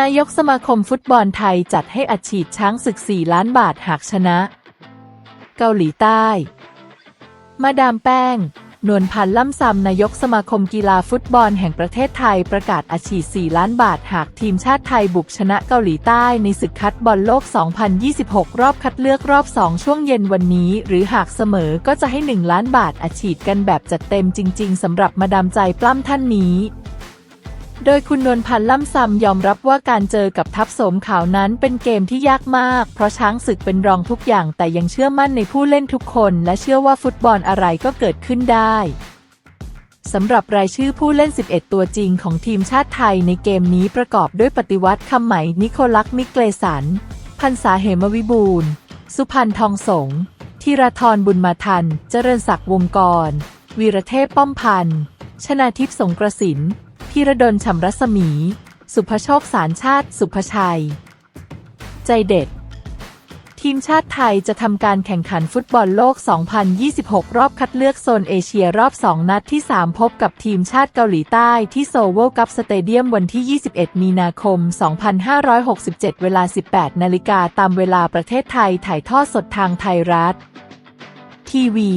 นายกสมาคมฟุตบอลไทยจัดให้อัดฉีดช้างศึก 4 ล้านบาทหากชนะ เกาหลีใต้ มาดามแป้ง นวลพันธ์ล่ำซำนายกสมาคมกีฬาฟุตบอลแห่งประเทศไทยประกาศอัดฉีด 4 ล้านบาทหากทีมชาติไทยบุกชนะเกาหลีใต้ในศึกคัดบอลโลก 2026 รอบคัดเลือกรอบ 2 ช่วงเย็นวันนี้ หรือหากเสมอก็จะให้ 1 ล้านบาทอัดฉีดกันแบบจัดเต็มจริง ๆสำหรับมาดามใจปล้ำท่านนี้ โดยคุณนวลพันธ์ล่ำซำยอมรับว่าการเจอกับทัพโสมขาวนั้นเป็นเกมที่ยากมาก เพราะช้างศึกเป็นรองทุกอย่างแต่ยังเชื่อมั่นในผู้เล่นทุกคน และเชื่อว่าฟุตบอลอะไรก็เกิดขึ้นได้สำหรับรายชื่อผู้เล่น 11 ตัวจริงของทีมชาติไทยในเกมนี้ประกอบด้วยปฏิวัติคำไหมนิโคลักมิเกลสัน พันษาเหมวิบูลสุพันธ์ทองสงธีรทรบุญมาทัน เจริญศักดิ์วงกร วีรเทพป้อมพันธ์ชนาทิพย์สงกระสิน พีระดลฉ่ำรัศมี สุภโชคสารชาติ สุภชัย ใจเด็ด ทีมชาติไทยจะทำการแข่งขันฟุตบอลโลก 2026 รอบคัดเลือกโซนเอเชียรอบ 2 นัดที่ 3 พบกับทีมชาติเกาหลีใต้ที่โซโวลกัปสเตเดียมวันที่ 21 มีนาคม 2567 เวลา 18 นาฬิกาตามเวลาประเทศไทยถ่ายทอดสดทางไทยรัฐ ทีวี